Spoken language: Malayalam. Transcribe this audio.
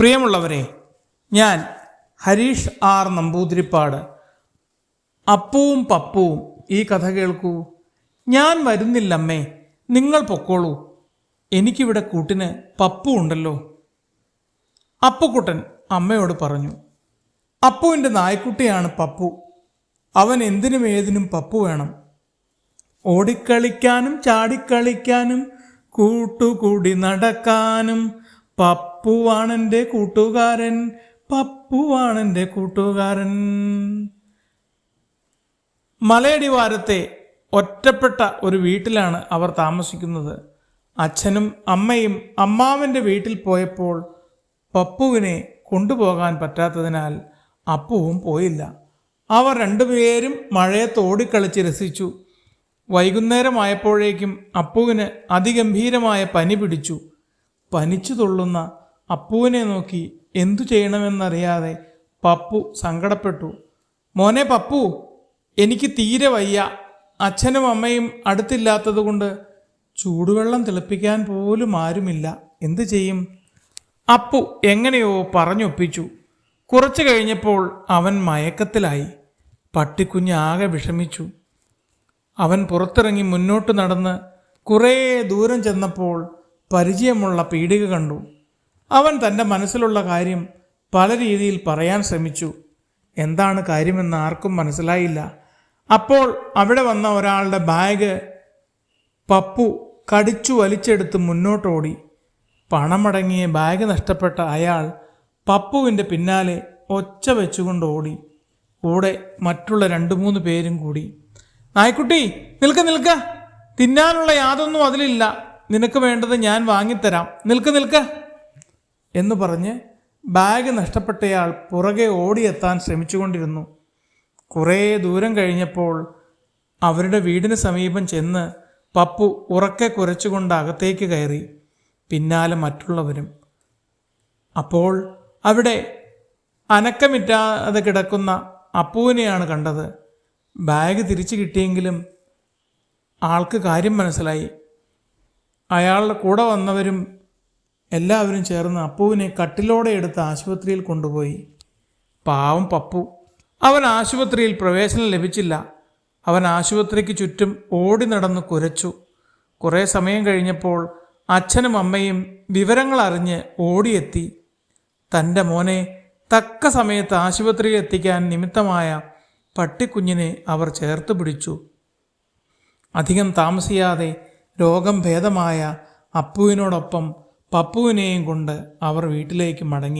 പ്രിയമുള്ളവരെ ഞാൻ ഹരീഷ് ആർ നമ്പൂതിരിപ്പാട്. അപ്പവും പപ്പവും ഈ കഥ കേൾക്കൂ. ഞാൻ വരുന്നില്ലമ്മേ നിങ്ങൾ പൊക്കോളൂ. എനിക്കിവിടെ കൂട്ടിന് പപ്പു ഉണ്ടല്ലോ. അപ്പുക്കുട്ടൻ അമ്മയോട് പറഞ്ഞു അപ്പുവിന്റെ നായ്ക്കുട്ടിയാണ് പപ്പു. അവൻ എന്തിനും ഏതിനും പപ്പു വേണം. ഓടിക്കളിക്കാനും ചാടിക്കളിക്കാനും കൂട്ടുകൂടി നടക്കാനും പപ്പുവാണെന്റെ കൂട്ടുകാരൻ പപ്പുവാണെന്റെ കൂട്ടുകാരൻ. മലയടിവാരത്തെ ഒറ്റപ്പെട്ട ഒരു വീട്ടിലാണ് അവർ താമസിക്കുന്നത്. അച്ഛനും അമ്മയും അമ്മാവന്റെ വീട്ടിൽ പോയപ്പോൾ പപ്പുവിനെ കൊണ്ടുപോകാൻ പറ്റാത്തതിനാൽ അപ്പുവും പോയില്ല. അവർ രണ്ടുപേരും മഴയത്ത് ഓടിക്കളിച്ച് രസിച്ചു. വൈകുന്നേരമായപ്പോഴേക്കും അപ്പുവിന് അതിഗംഭീരമായ പനി പിടിച്ചു. പനിച്ചു തുള്ളുന്ന അപ്പുവിനെ നോക്കി എന്തു ചെയ്യണമെന്നറിയാതെ പപ്പു സങ്കടപ്പെട്ടു. മോനെ പപ്പു എനിക്ക് തീരെ വയ്യ. അച്ഛനും അമ്മയും അടുത്തില്ലാത്തതുകൊണ്ട് ചൂടുവെള്ളം തിളപ്പിക്കാൻ പോലും ആരുമില്ല. എന്തു ചെയ്യും? അപ്പു എങ്ങനെയോ പറഞ്ഞൊപ്പിച്ചു. കുറച്ചു കഴിഞ്ഞപ്പോൾ അവൻ മയക്കത്തിലായി. പട്ടിക്കുഞ്ഞ് ആകെ വിഷമിച്ചു. അവൻ പുറത്തിറങ്ങി മുന്നോട്ട് നടന്ന് കുറേ ദൂരം ചെന്നപ്പോൾ പരിചയമുള്ള പീടിക കണ്ടു. അവൻ തന്റെ മനസ്സിലുള്ള കാര്യം പല രീതിയിൽ പറയാൻ ശ്രമിച്ചു. എന്താണ് കാര്യമെന്ന് ആർക്കും മനസ്സിലായില്ല. അപ്പോൾ അവിടെ വന്ന ഒരാളുടെ ബാഗ് പപ്പു കടിച്ചു വലിച്ചെടുത്ത് മുന്നോട്ടോടി. പണമടങ്ങിയ ബാഗ് നഷ്ടപ്പെട്ട അയാൾ പപ്പുവിന്റെ പിന്നാലെ ഒച്ച വെച്ചുകൊണ്ട് ഓടി. കൂടെ മറ്റുള്ള രണ്ട് മൂന്ന് പേരും കൂടി. നായ്ക്കുട്ടി നിൽക്ക് നിൽക്ക. തിന്നാനുള്ള യാതൊന്നും അതിലില്ല. നിനക്ക് വേണ്ടത് ഞാൻ വാങ്ങിത്തരാം. നിൽക്ക് നിൽക്ക്. എന്ന് പറഞ്ഞ് ബാഗ് നഷ്ടപ്പെട്ടയാൾ പുറകെ ഓടിയെത്താൻ ശ്രമിച്ചുകൊണ്ടിരുന്നു. കുറേ ദൂരം കഴിഞ്ഞപ്പോൾ അവരുടെ വീടിന് സമീപം ചെന്ന് പപ്പു ഉറക്കെ കുരച്ചുകൊണ്ട് അകത്തേക്ക് കയറി. പിന്നാലെ മറ്റുള്ളവരും. അപ്പോൾ അവിടെ അനക്കമിറ്റാതെ കിടക്കുന്ന അപ്പുവിനെയാണ് കണ്ടത്. ബാഗ് തിരിച്ചു കിട്ടിയെങ്കിലും ആൾക്ക് കാര്യം മനസ്സിലായി. അയാളുടെ കൂടെ വന്നവരും എല്ലാവരും ചേർന്ന് അപ്പുവിനെ കട്ടിലോടെ എടുത്ത് ആശുപത്രിയിൽ കൊണ്ടുപോയി. പാവം പപ്പു. അവൻ ആശുപത്രിയിൽ പ്രവേശനം ലഭിച്ചില്ല. അവൻ ആശുപത്രിക്ക് ചുറ്റും ഓടി നടന്ന് കുരച്ചു. കുറേ സമയം കഴിഞ്ഞപ്പോൾ അച്ഛനും അമ്മയും വിവരങ്ങൾ അറിഞ്ഞ് ഓടിയെത്തി. തന്റെ മോനെ തക്ക സമയത്ത് ആശുപത്രിയിൽ എത്തിക്കാൻ നിമിത്തമായ പട്ടിക്കുഞ്ഞിനെ അവർ ചേർത്ത് പിടിച്ചു. അധികം താമസിയാതെ രോഗം ഭേദമായ അപ്പുവിനോടൊപ്പം പപ്പുവിനെയും കൊണ്ട് അവർ വീട്ടിലേക്ക് മടങ്ങി.